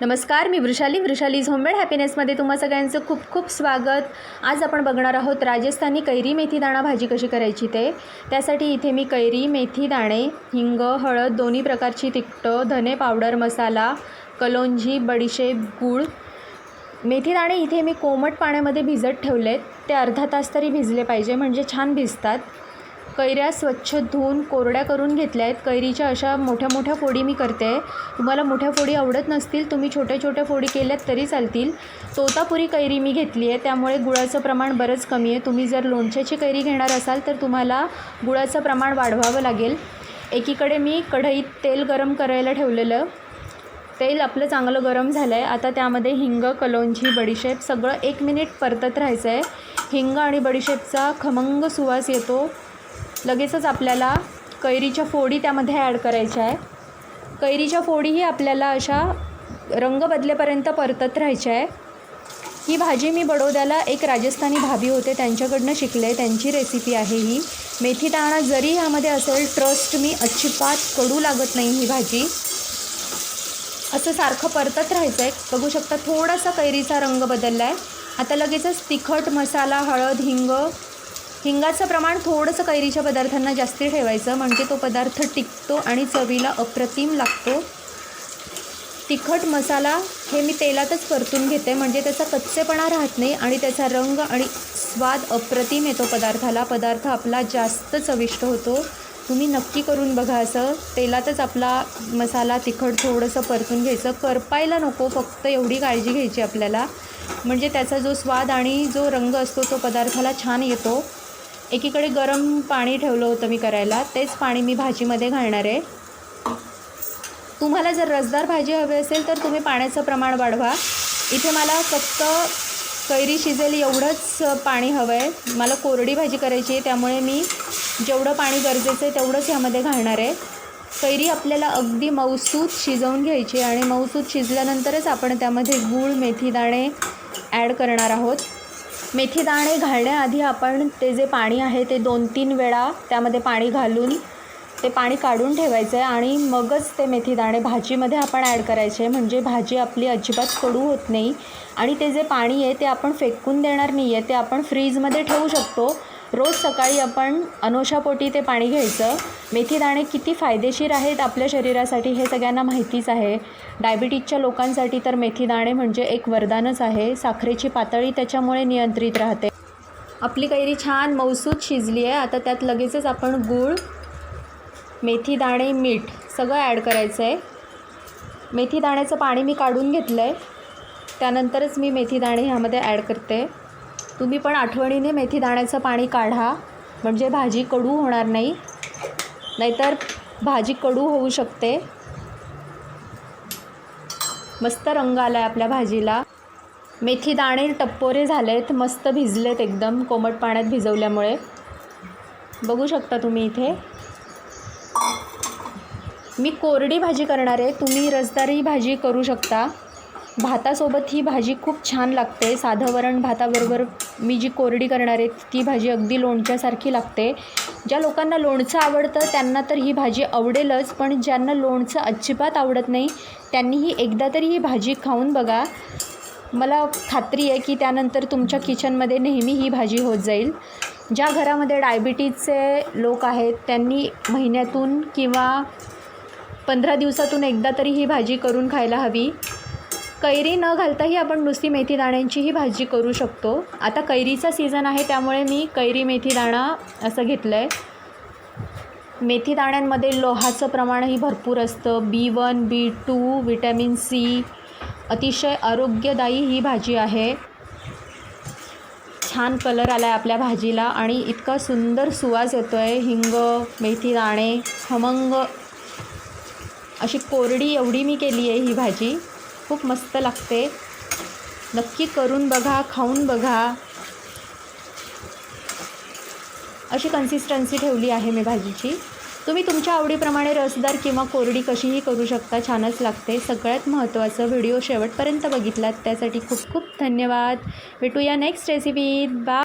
नमस्कार मी वृषाली. वृषालीज होममेड हॅपीनेसमध्ये तुम्हा सगळ्यांचं खूप खूप स्वागत. आज आपण बघणार आहोत राजस्थानी कैरी मेथी दाणा भाजी कशी करायची ते. त्यासाठी इथे मी कैरी मेथी दाणे हिंग हळद दोन्ही प्रकारची तिखटं धने पावडर मसाला कलोंजी बडीशेप गूळ. मेथी दाणे इथे मी कोमट पाण्यामध्ये भिजत ठेवलेत. ते अर्धा तास तरी भिजले पाहिजे म्हणजे छान भिजतात. कैऱ्या स्वच्छ धुवून कोरड्या करून घेतल्या आहेत. कैरीच्या अशा मोठ्या मोठ्या फोडी मी करते. तुम्हाला मोठ्या फोडी आवडत नसतील तुम्ही छोट्या छोट्या फोडी केल्यात तरी चालतील. तोतापुरी कैरी मी घेतली आहे त्यामुळे गुळाचं प्रमाण बरंच कमी आहे. तुम्ही जर लोणच्याची कैरी घेणार असाल तर तुम्हाला गुळाचं प्रमाण वाढवावं लागेल. एकीकडे मी कढईत तेल गरम करायला ठेवलेलं. तेल आपलं चांगलं गरम झालं आहे आता त्यामध्ये हिंग कलोंजी बडीशेप सगळं एक मिनिट परतत राहायचं आहे हिंग आणि बडीशेपचा खमंग सुवास येतो. लगेचच आपल्याला कैरीच्या फोडी त्यामध्ये ॲड करायच्या आहे कैरीच्या फोडीही आपल्याला अशा रंग बदलेपर्यंत परतत राहायच्या आहे ही भाजी मी बडोद्याला एक राजस्थानी भाभी होते त्यांच्याकडनं शिकले. त्यांची रेसिपी आहे ही. मेथी दाणा जरी ह्यामध्ये असेल ट्रस्ट मी अजिबात कडू लागत नाही ही भाजी. असं सारखं परतत राहायचं आहे बघू शकता थोडासा कैरीचा रंग बदलला आहे आता लगेचच तिखट मसाला हळद हिंग हिंगाचं प्रमाण थोडंसं कैरीच्या पदार्थांना जास्ती ठेवायचं म्हणजे तो पदार्थ टिकतो आणि चवीला अप्रतिम लागतो. तिखट मसाला हे मी तेलातच परतून घेते म्हणजे त्याचा कच्चेपणा राहत नाही आणि त्याचा रंग आणि स्वाद अप्रतिम येतो पदार्थाला. पदार्थ आपला जास्त चविष्ट होतो. तुम्ही नक्की करून बघा असं. तेलातच आपला मसाला तिखट थोडंसं परतून घ्यायचं. करपायला नको फक्त एवढी काळजी घ्यायची आपल्याला. म्हणजे त्याचा जो स्वाद आणि जो रंग असतो तो पदार्थाला छान येतो. एकीकडे गरम पाणी ठेवलं होतं मी करायला. तेच पाणी मी भाजीमध्ये घालणार आहे. तुम्हाला जर रसदार भाजी हवी असेल तर तुम्ही पाण्याचं प्रमाण वाढवा. इथे मला फक्त कैरी शिजेल एवढंच पाणी हवं आहे मला कोरडी भाजी करायची आहे त्यामुळे मी जेवढं पाणी गरजेचं आहे तेवढंच ह्यामध्ये घालणार आहे. कैरी आपल्याला अगदी मऊसूत शिजवून घ्यायची आणि मऊसूत शिजल्यानंतरच आपण त्यामध्ये गूळ मेथीदाणे ॲड करणार आहोत. मेथी दाणे घालण्याआधी आपण ते जे पाणी आहे ते दोन तीन वेळा त्यामध्ये पाणी घालून ते पाणी काढून ठेवायचं आहे आणि मगच ते मेथी दाणे भाजीमध्ये आपण ॲड करायचे म्हणजे भाजी आपली अजिबात कडू होत नाही. आणि ते जे पाणी आहे ते आपण फेकून देणार नाही आहे. ते आपण फ्रीजमध्ये ठेवू शकतो. रोज सकाळी आपण अनोशापोटी ते पाणी घ्यायचं. मेथी दाणे किती फायदेशीर आहेत आपल्या शरीरासाठी हे सगळ्यांना माहितीच आहे. डायबिटीजच्या लोकांसाठी तर मेथी दाणे म्हणजे एक वरदानच आहे. साखरेची पातळी त्याच्यामुळे नियंत्रित राहते. आपली कैरी छान मौसूद शिजली आहे. आता त्यात लगेचच आपण गूळ मेथी दाणे मीठ सगळं ॲड करायचं आहे मेथी दाण्याचं पाणी मी काढून घेतलं आहे त्यानंतरच मी मेथी दाणे ह्यामध्ये ॲड करते. तुम्ही पण आठवणीने मेथी दाण्याचं पाणी काढा. म्हणजे भाजी कडू होणार नाही. नाहीतर भाजी कडू होऊ शकते. मस्त रंग आला आहे आपल्या भाजीला. मेथी दाणे टप्पोरे झालेत. मस्त भिजलेत एकदम. कोमट पाण्यात भिजवल्यामुळे. बघू शकता तुम्ही इथे. मी कोरडी भाजी करणार आहे. तुम्ही रसदारी भाजी करू शकता. भातासोबत ही भाजी खूप छान लागते. साधं वरण भाताबरोबर मी जी कोरडी करणार आहे ती भाजी अगदी लोणच्यासारखी लागते. ज्या लोकांना लोणचं आवडतं त्यांना तर ही भाजी आवडेलच पण ज्यांना लोणचं अजिबात आवडत नाही त्यांनीही एकदा तरी ही भाजी खाऊन बघा. मला खात्री आहे की त्यानंतर तुमच्या किचनमध्ये नेहमी ही भाजी होत जाईल. ज्या घरामध्ये डायबिटीजचे लोक आहेत त्यांनी महिन्यातून किंवा पंधरा दिवसातून एकदा तरी ही भाजी करून खायला हवी. कैरी न घालताही आपण नुसती मेथी दाण्यांचीही भाजी करू शकतो. आता कैरीचा सीझन आहे त्यामुळे मी कैरी मेथी दाणा असं घेतलं आहे मेथी दाण्यांमध्ये लोहाचं प्रमाणही भरपूर असतं. B one B two vitamin C अतिशय आरोग्यदायी ही भाजी आहे. छान कलर आला आहे आपल्या भाजीला आणि इतका सुंदर सुवास येतो आहे हिंग मेथी दाणे खमंग अशी कोरडी एवढी मी केली आहे ही भाजी. खूप मस्त लागते. नक्की करून बघा खाऊन बघा. अशी कन्सिस्टन्सी ठेवली आहे मी भाजीची. तुम्ही तुमच्या आवडीप्रमाणे रसदार किंवा कोरडी कशीही करू शकता छानच लागते. सगळ्यात महत्त्वाचं व्हिडिओ शेवटपर्यंत बघितलात त्यासाठी खूप खूप धन्यवाद. भेटूया नेक्स्ट रेसिपीत बा